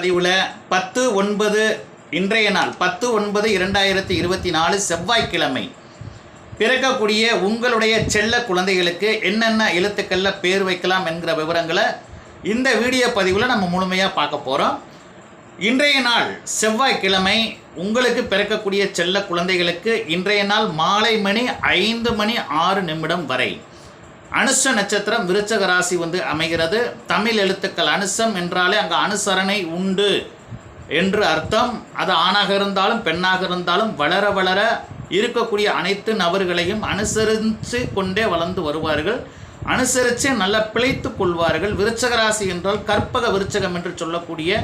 பதிவில் பத்து ஒன்பது இன்றைய நாள் பத்து ஒன்பது இரண்டாயிரத்தி இருபத்தி நாலு செவ்வாய்க்கிழமை. பிறக்கக்கூடிய உங்களுடைய செல்ல குழந்தைகளுக்கு என்னென்ன எழுத்துக்களில் பேர் வைக்கலாம் என்கிற விவரங்களை இந்த வீடியோ பதிவில் நம்ம முழுமையாக பார்க்க போகிறோம் இன்றைய நாள் செவ்வாய்க்கிழமை உங்களுக்கு பிறக்கக்கூடிய செல்ல குழந்தைகளுக்கு இன்றைய நாள் மாலை மணி ஐந்து மணி ஆறு நிமிடம் வரை. அனுஷ நட்சத்திரம் விருச்சக ராசி வந்து அமைகிறது. தமிழ் எழுத்துக்கள் அனுசம் என்றாலே அங்கே அனுசரணை உண்டு என்று அர்த்தம். அது ஆணாக இருந்தாலும் பெண்ணாக இருந்தாலும் வளர வளர இருக்கக்கூடிய அனைத்து நபர்களையும் அனுசரித்து கொண்டே வளர்ந்து வருவார்கள். அனுசரித்து நல்லா பிழைத்து கொள்வார்கள். விருச்சக ராசி என்றால் கற்பக விருச்சகம் என்று சொல்லக்கூடிய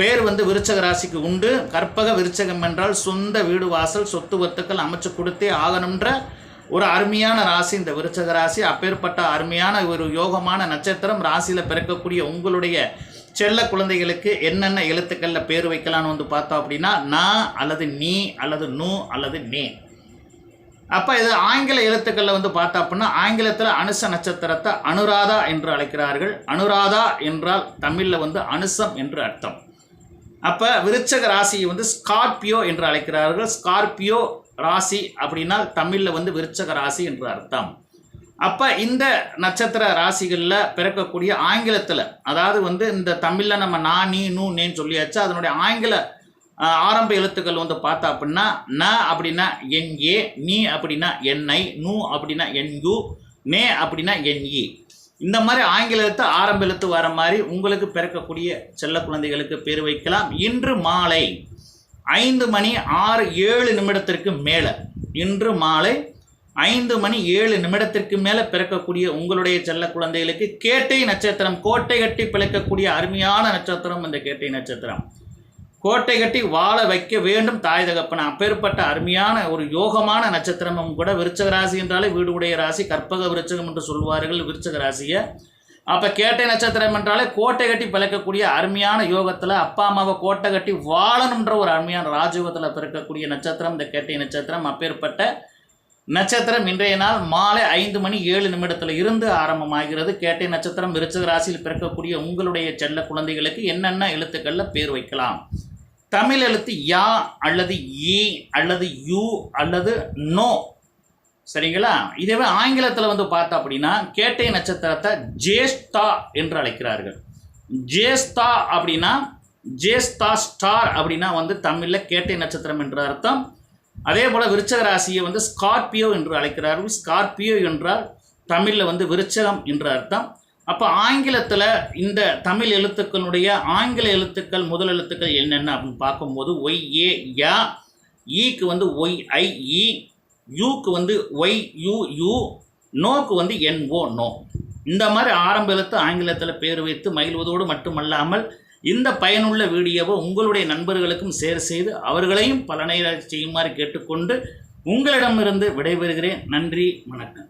பேர் வந்து விருச்சக ராசிக்கு உண்டு. கற்பக விருச்சகம் என்றால் சொந்த வீடு வாசல் சொத்து வத்துக்கள் அமைச்சு கொடுத்தே ஆகணுன்ற ஒரு அருமையான ராசி இந்த விருச்சக ராசி. அப்பேற்பட்ட அருமையான ஒரு யோகமான நட்சத்திரம் ராசியில் பிறக்கக்கூடிய உங்களுடைய செல்ல குழந்தைகளுக்கு என்னென்ன எழுத்துக்களில் பேர் வைக்கலான்னு வந்து பார்த்தோம் அப்படின்னா நான் அல்லது நீ அல்லது நூ அல்லது நே. அப்போ இது ஆங்கில எழுத்துக்களில் வந்து பார்த்தா அப்படின்னா ஆங்கிலத்தில் அனுச நட்சத்திரத்தை அனுராதா என்று அழைக்கிறார்கள். அனுராதா என்றால் தமிழில் வந்து அனுசம் என்று அர்த்தம். அப்போ விருச்சக ராசியை வந்து ஸ்கார்பியோ என்று அழைக்கிறார்கள். ஸ்கார்பியோ ராசி அப்படின்னா தமிழில் வந்து விருச்சக ராசி என்று அர்த்தம். அப்போ இந்த நட்சத்திர ராசிகளில் பிறக்கக்கூடிய ஆங்கிலத்தில் அதாவது வந்து இந்த தமிழில் நம்ம நா நீ நூ நேன்னு சொல்லியாச்சு. அதனுடைய ஆங்கில ஆரம்ப எழுத்துக்கள் வந்து பார்த்தா அப்படின்னா ந அப்படின்னா என் ஏ நீ அப்படின்னா என்ஐ நூ அப்படின்னா என் யூ நே அப்படின்னா என் இ இந்த மாதிரி ஆங்கில எழுத்து ஆரம்ப எழுத்து வர மாதிரி உங்களுக்கு பிறக்கக்கூடிய செல்ல குழந்தைகளுக்கு பேர் வைக்கலாம். இன்று மாலை ஐந்து மணி ஆறு ஏழு நிமிடத்திற்கு மேலே. இன்று மாலை ஐந்து மணி ஏழு நிமிடத்திற்கு மேலே பிறக்கக்கூடிய உங்களுடைய செல்ல குழந்தைகளுக்கு கேட்டை நட்சத்திரம் கோட்டை கட்டி பிழைக்கக்கூடிய அருமையான நட்சத்திரம் இந்த கேட்டை நட்சத்திரம். கோட்டை கட்டி வாழ வைக்க வேண்டும் தாய் தகப்பன. அப்பேற்பட்ட அருமையான ஒரு யோகமான நட்சத்திரமும் கூட விருச்சக ராசி என்றாலே வீடு உடைய ராசி கற்பக விருச்சகம் என்று சொல்வார்கள். விருச்சக ராசியை அப்போ கேட்டை நட்சத்திரம் என்றாலே கோட்டை கட்டி பிழைக்கக்கூடிய அருமையான யோகத்தில் அப்பா அம்மாவை கோட்டை கட்டி வாழணுன்ற ஒரு அருமையான ராஜயோகத்தில் பிறக்கக்கூடிய நட்சத்திரம் இந்த கேட்டை நட்சத்திரம். அப்பேற்பட்ட நட்சத்திரம் இன்றைய நாள் மாலை ஐந்து மணி ஏழு நிமிடத்தில் இருந்து ஆரம்பமாகிறது. கேட்டை நட்சத்திரம் விருச்சக ராசியில் பிறக்கக்கூடிய உங்களுடைய செல்ல குழந்தைகளுக்கு என்னென்ன எழுத்துக்களில் பேர் வைக்கலாம்? தமிழ் எழுத்து யா அல்லது ஈ அல்லது யூ அல்லது நோ சரிங்களா? இதேவே ஆங்கிலத்தில் வந்து பார்த்தா அப்படின்னா கேட்டை நட்சத்திரத்தை ஜேஷ்தா என்று அழைக்கிறார்கள். ஜேஸ்தா அப்படின்னா ஜேஸ்தா ஸ்டார் அப்படின்னா வந்து தமிழில் கேட்டை நட்சத்திரம் என்ற அர்த்தம். அதே போல் விருச்சக ராசியை வந்து ஸ்கார்பியோ என்று அழைக்கிறார்கள். ஸ்கார்பியோ என்றால் தமிழில் வந்து விருச்சகம் என்று அர்த்தம். அப்போ ஆங்கிலத்தில் இந்த தமிழ் எழுத்துக்களுடைய ஆங்கில எழுத்துக்கள் முதல் எழுத்துக்கள் என்னென்ன அப்படின்னு பார்க்கும்போது ஒய் ஏ யா ஈக்கு வந்து ஒய் ஐ இ யூக்கு வந்து ஒய் யூ யூ நோக்கு வந்து என் ஓ நோ இந்த மாதிரி ஆரம்ப எழுத்து ஆங்கிலத்தில் பேர் வைத்து மகிழ்வதோடு மட்டுமல்லாமல் இந்த பயனுள்ள வீடியோவை உங்களுடைய நண்பர்களுக்கும் ஷேர் செய்து அவர்களையும் பலனை செய்யுமாறு கேட்டுக்கொண்டு உங்களிடமிருந்து விடைபெறுகிறேன். நன்றி வணக்கம்.